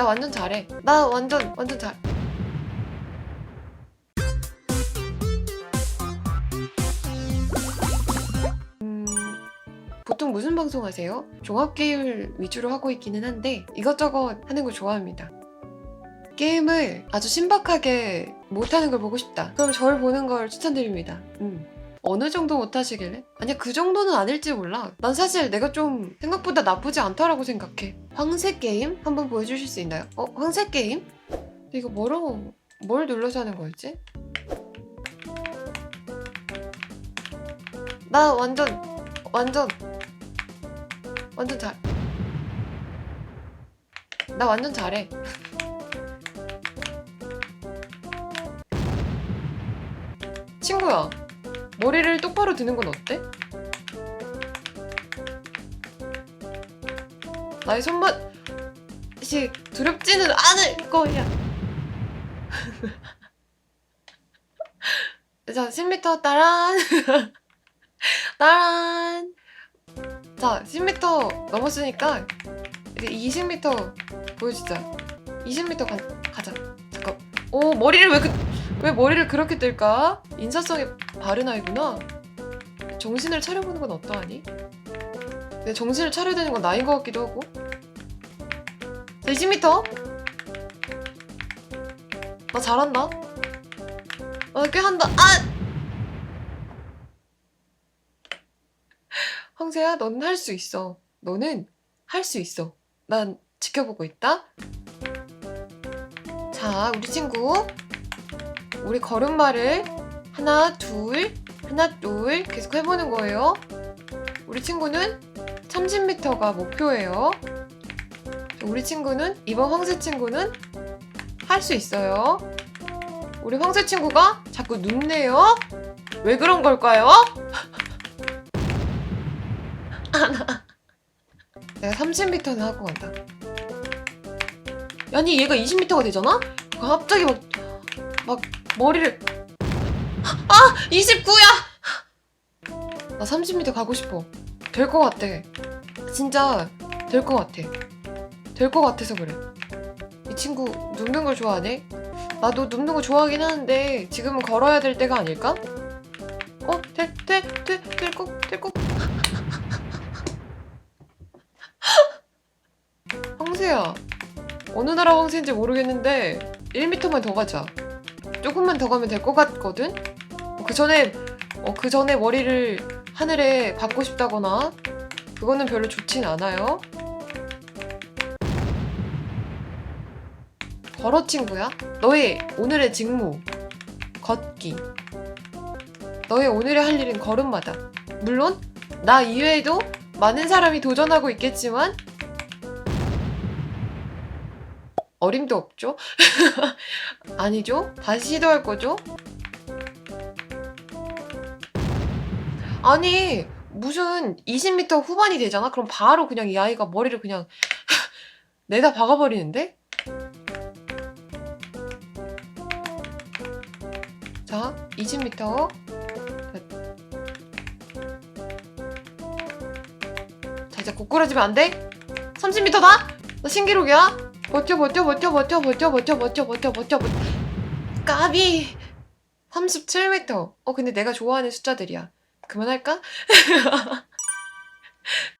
나 완전 잘해. 나 완전 완전 잘. 음, 보통 무슨 방송 하세요? 종합 게임을 위주로 하고 있기는 한데 이것저것 하는 거 좋아합니다. 게임을 아주 신박하게 못하는 걸 보고 싶다. 그럼 저를 보는 걸 추천드립니다. 음. 어느 정도 못하시길래? 아니야 그 정도는 아닐지 몰라. 난 사실 내가 좀 생각보다 나쁘지 않다라고 생각해. 황새 게임 한번 보여주실 수 있나요? 어 황새 게임? 이거 뭐로 뭘 눌러서 하는 거였지? 나 완전 완전 완전 잘. 나 완전 잘해. 친구야, 머리를 똑바로 드는 건 어때? 나의 손맛이 두렵지는 않을 거야. 자, 10m 따란. 따란. 자, 10m 넘었으니까 이제 20m 보여주자. 20m 가, 가자. 잠깐. 오, 머리를 왜 그, 왜 머리를 그렇게 뜰까? 인사성이 바른 아이구나. 정신을 차려보는 건 어떠하니? 내 정신을 차려야 되는 건 나인 것 같기도 하고. 자, 20m? 나 잘한다. 아, 꽤 한다. 아! 황새야, 너는 할 수 있어. 너는 할 수 있어. 난 지켜보고 있다. 자, 우리 친구. 우리 걸음마를 하나, 둘, 하나, 둘 계속 해보는 거예요. 우리 친구는 30m가 목표예요. 우리 친구는, 이번 황새 친구는 할 수 있어요. 우리 황새 친구가 자꾸 눕네요. 왜 그런 걸까요? 내가 30m는 하고 간다. 아니 얘가 20m가 되잖아? 갑자기 막, 막 머리를 아! 29야! 나 30m 가고 싶어. 될 것 같아. 진짜 될 것 같아. 될 것 같아서 그래. 이 친구 눕는 걸 좋아하네? 나도 눕는 거 좋아하긴 하는데 지금은 걸어야 될 때가 아닐까? 어? 될, 될, 될, 될 거, 될 거. 황새야. 어느 나라 황새인지 모르겠는데 1m만 더 가자. 조금만 더 가면 될 것 같거든? 어, 그 전에 어, 그 전에 머리를 하늘에 받고 싶다거나 그거는 별로 좋진 않아요. 걸어 친구야. 너의 오늘의 직무 걷기. 너의 오늘의 할 일은 걸음마다. 물론 나 이외에도 많은 사람이 도전하고 있겠지만 어림도 없죠? 아니죠? 다시 시도할 거죠? 아니, 무슨 20m 후반이 되잖아? 그럼 바로 그냥 이 아이가 머리를 그냥 내다 박아버리는데? 자, 20m. 자, 이제 고꾸라지면 안 돼? 30m다? 나 신기록이야? 버텨 버텨 버텨 버텨 버텨 버텨 버텨 버텨 버텨 버텨. 까비. 37m 어 근데 내가 좋아하는 숫자들이야. 그만할까?